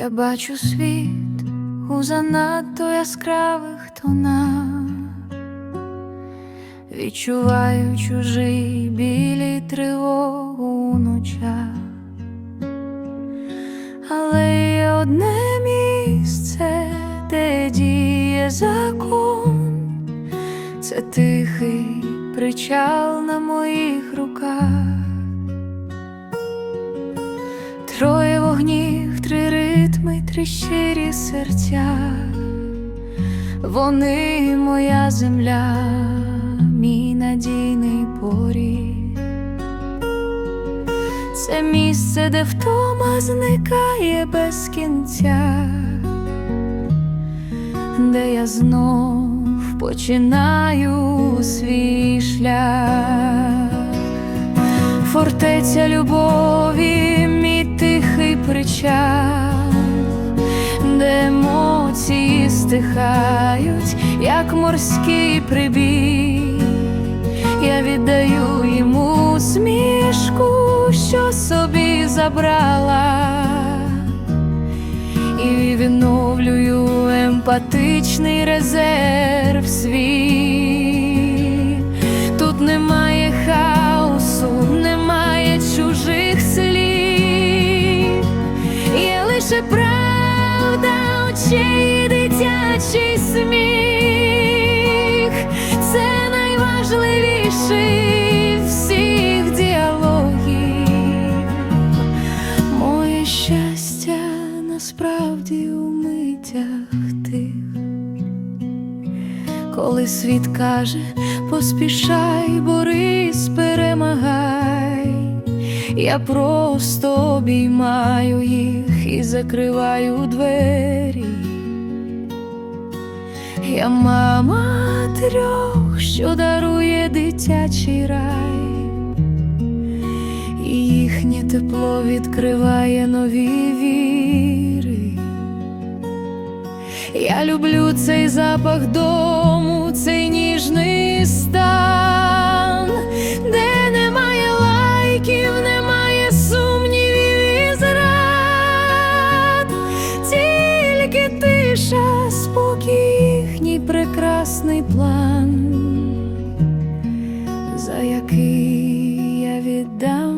Я бачу світ у занадто яскравих тонах, відчуваю чужий біль і тривогу у ночах, але є одне місце, де діє закон, це тихий причал на моїх руках. Троє вогнів, ритми, три щирі серця, вони моя земля, мій надійний поріг. Це місце, де втома зникає без кінця, де я знов починаю свій шлях. Фортеця любові, стихають, як морський прибій. Я віддаю йому смішку, що собі забрала, і відновлюю емпатичний резерв свій. Тут немає хаосу, немає чужих слів, є лише правда очей дитячий сміх. Це найважливіший всіх діалогів. Моє щастя насправді у митях тих. Коли світ каже, поспішай, борись, перемагай, я просто обіймаю їх і закриваю двері. Я мама трьох, що дарує дитячий рай, і їхнє тепло відкриває нові віри. Я люблю цей запах дому, їхній прекрасний план, за який я віддам.